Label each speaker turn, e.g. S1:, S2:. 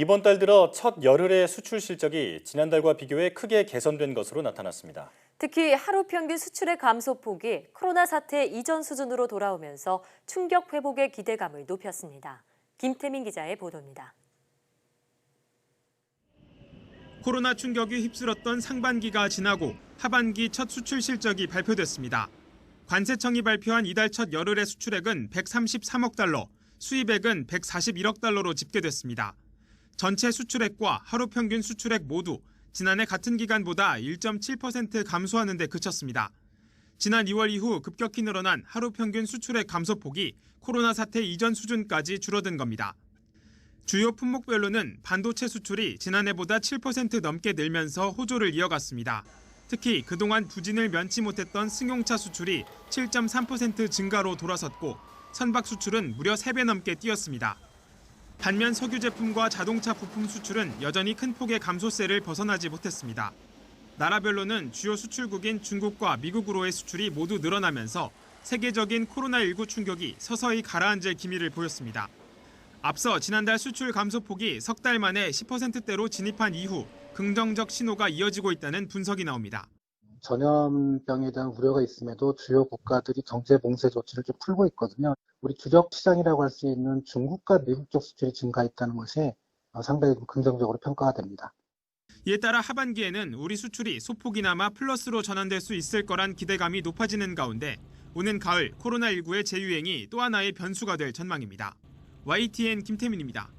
S1: 이번 달 들어 첫 열흘의 수출 실적이 지난달과 비교해 크게 개선된 것으로 나타났습니다.
S2: 특히 하루 평균 수출의 감소폭이 코로나 사태 이전 수준으로 돌아오면서 충격 회복의 기대감을 높였습니다. 김태민 기자의 보도입니다.
S3: 코로나 충격이 휩쓸었던 상반기가 지나고 하반기 첫 수출 실적이 발표됐습니다. 관세청이 발표한 이달 첫 열흘의 수출액은 133억 달러, 수입액은 141억 달러로 집계됐습니다. 전체 수출액과 하루 평균 수출액 모두 지난해 같은 기간보다 1.7% 감소하는 데 그쳤습니다. 지난 2월 이후 급격히 늘어난 하루 평균 수출액 감소폭이 코로나 사태 이전 수준까지 줄어든 겁니다. 주요 품목별로는 반도체 수출이 지난해보다 7% 넘게 늘면서 호조를 이어갔습니다. 특히 그동안 부진을 면치 못했던 승용차 수출이 7.3% 증가로 돌아섰고 선박 수출은 무려 3배 넘게 뛰었습니다. 반면 석유 제품과 자동차 부품 수출은 여전히 큰 폭의 감소세를 벗어나지 못했습니다. 나라별로는 주요 수출국인 중국과 미국으로의 수출이 모두 늘어나면서 세계적인 코로나19 충격이 서서히 가라앉을 기미를 보였습니다. 앞서 지난달 수출 감소폭이 석 달 만에 10%대로 진입한 이후 긍정적 신호가 이어지고 있다는 분석이 나옵니다.
S4: 전염병에 대한 우려가 있음에도 주요 국가들이 경제 봉쇄 조치를 좀 풀고 있거든요. 우리 주력 시장이라고 할 수 있는 중국과 미국 쪽 수출이 증가했다는 것이 어, 상당히 긍정적으로 평가가 됩니다.
S3: 이에 따라 하반기에는 우리 수출이 소폭이나마 플러스로 전환될 수 있을 거란 기대감이 높아지는 가운데 오는 가을 코로나19의 재유행이 또 하나의 변수가 될 전망입니다. YTN 김태민입니다.